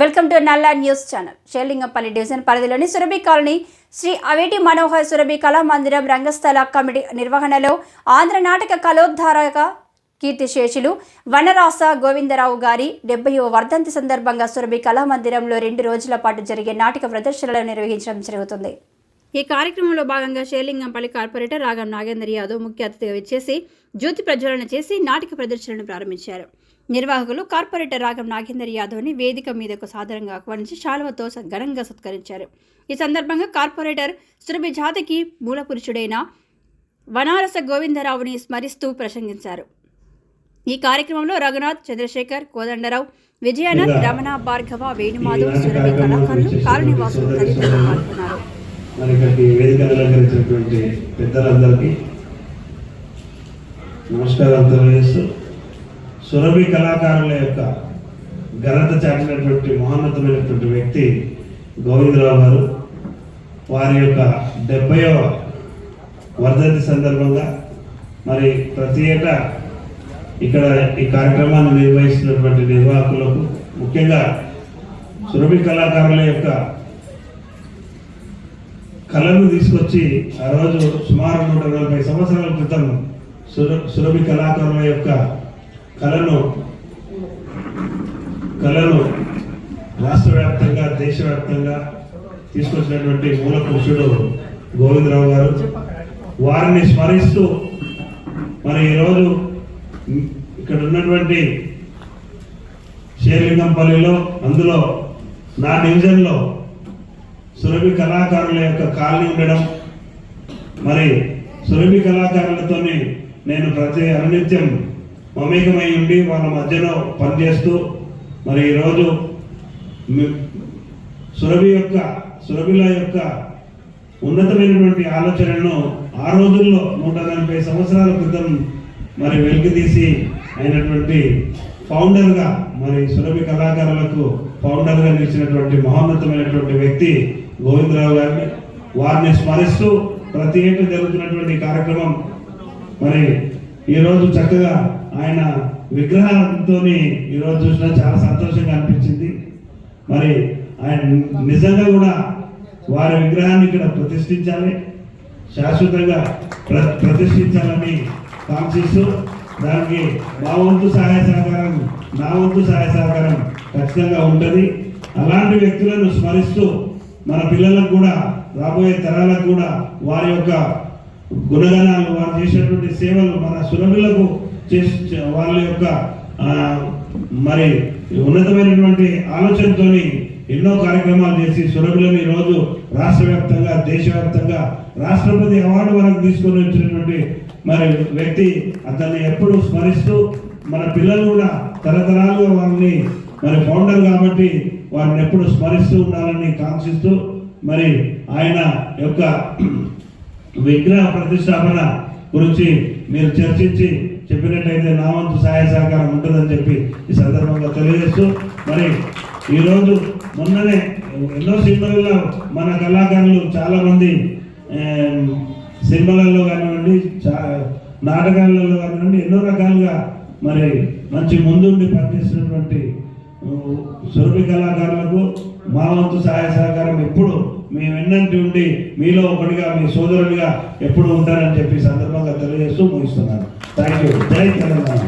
Welcome to Nalla news channel. Serilingampally division పరిధిలోని Surabhi colony Shri Aveti Manohar Surabhi Kala Mandiram రంగస్థల committee నిర్వహణలో ఆంధ్ర నాటక కళోద్ధారక కీర్తిశేషులు వనరాస గోవిందరావు గారి డెబ్బయో వర్ధంతి సందర్భంగా సురభి కళామందిరంలో రెండు రోజుల పాటు జరిగే నాటక ప్రదర్శనలు నిర్వహించడం జరుగుతుంది. ఈ కార్యక్రమంలో భాగంగా షేర్లింగంపల్లి కార్పొరేటర్ రాగం నాగేందర్ యాదవ్ ముఖ్య అతిథిగా విచ్చేసి జ్యోతి ప్రజ్వలన చేసి నాటక ప్రదర్శనను ప్రారంభించారు. నిర్వాహకులు కార్పొరేటర్ రాగం నాగేందర్ యాదవ్ని వేదిక మీదకు సాదరంగా ఆహ్వానించి శాలువతో ఘనంగా సత్కరించారు. ఈ సందర్భంగా కార్పొరేటర్ సురభి జాతికి మూలపురుషుడైన వనారస గోవిందరావుని స్మరిస్తూ ప్రసంగించారు. ఈ కార్యక్రమంలో రఘునాథ్ చంద్రశేఖర్ కోదండరావు విజయానంద్ రమణ భార్గవ వేణుమాధవ్ సురభి కళాకారులు కాలనివాసులు తదితరులు పాల్గొన్నారు. మరి ఇక్కడికి వేదిక అలంకరించినటువంటి పెద్దలందరికీ నమస్కారాలు తెలియజేస్తూ సురభి కళాకారుల యొక్క ఘనత చాటినటువంటి మహోన్నతమైనటువంటి వ్యక్తి గోవిందరావు గారు. వారి యొక్క డెబ్బైవ వర్ధంతి సందర్భంగా మరి ప్రతి ఏటా ఇక్కడ ఈ కార్యక్రమాన్ని నిర్వహిస్తున్నటువంటి నిర్వాహకులకు ముఖ్యంగా సురభి కళాకారుల యొక్క కళను తీసుకొచ్చి ఆ రోజు సుమారు నూట నలభై సంవత్సరాల క్రితం సుర సురభి కళాకారుల యొక్క కళను కళను రాష్ట్ర వ్యాప్తంగా దేశవ్యాప్తంగా తీసుకొచ్చినటువంటి మూల పురుషుడు గోవిందరావు గారు. వారిని స్మరిస్తూ మరి ఈరోజు ఇక్కడ ఉన్నటువంటి షేర్లింగంపల్లిలో అందులో నా డివిజన్లో సురభి కళాకారుల యొక్క కాలనీ ఉండడం మరి సురభి కళాకారులతోని నేను ప్రతి అనునిత్యం మమేకమై ఉండి వాళ్ళ మధ్యలో పనిచేస్తూ మరి ఈరోజు సురభి యొక్క సురభిల యొక్క ఉన్నతమైనటువంటి ఆలోచనను ఆ రోజుల్లో నూట నలభై సంవత్సరాల క్రితం మరి వెలికితీసి అయినటువంటి ఫౌండర్గా మరి సురభి కళాకారులకు ఫౌండర్గా నిలిచినటువంటి మహోన్నతమైనటువంటి వ్యక్తి గోవిందరావు గారిని వారిని స్మరిస్తూ ప్రతి ఏటా జరుగుతున్నటువంటి కార్యక్రమం మరి ఈరోజు చక్కగా ఆయన విగ్రహంతోనే ఈరోజు చూసినా చాలా సంతోషంగా అనిపించింది. మరి ఆయన నిజంగా కూడా వారి విగ్రహాన్ని ఇక్కడ ప్రతిష్ఠించాలి. శాశ్వతంగా ప్ర ప్రతిష్ఠించాలని కాంక్షిస్తూ దానికి మా వంతు సహాయ సహకారం నా వంతు సహాయ సహకారం ఖచ్చితంగా ఉంటుంది. అలాంటి వ్యక్తులను స్మరిస్తూ మన పిల్లలకు కూడా రాబోయే తరాలకు కూడా వారి యొక్క గుణగణాలు వారు చేసినటువంటి సేవలు మన సురభులకు చేసి వాళ్ళ యొక్క మరి ఉన్నతమైనటువంటి ఆలోచనతోని ఎన్నో కార్యక్రమాలు చేసి సురభులను ఈరోజు రాష్ట్ర వ్యాప్తంగా దేశవ్యాప్తంగా రాష్ట్రపతి అవార్డు వరకు తీసుకొని వచ్చినటువంటి మరి వ్యక్తి అతన్ని ఎప్పుడు స్మరిస్తూ మన పిల్లలు కూడా తరతరాలుగా వారిని మరి ఫౌండర్ కాబట్టి వారిని ఎప్పుడు స్మరిస్తూ ఉండాలని కాంక్షిస్తూ మరి ఆయన యొక్క విగ్రహ ప్రతిష్టాపన గురించి మీరు చర్చించి చెప్పినట్టయితే నా వంతు సహాయ సహకారం ఉంటుందని చెప్పి ఈ సందర్భంగా తెలియజేస్తూ మరి ఈరోజు మొన్ననే ఎన్నో సినిమాలలో మన కళాకారులు చాలామంది సినిమాలలో కానివ్వండి చా- నాటకాలలో కానివ్వండి ఎన్నో రకాలుగా మరి మంచి ముందుండి పనిచేసినటువంటి సురభి కళాకారులకు మా వంతు సహాయ సహకారం ఎప్పుడు మీ వెన్నంటి ఉండి మీలో ఒకటిగా మీ సోదరుడిగా ఎప్పుడు ఉంటారని చెప్పి సందర్భంగా తెలియజేస్తూ ముగిస్తున్నాను. థ్యాంక్ యూ జై తెలంగాణ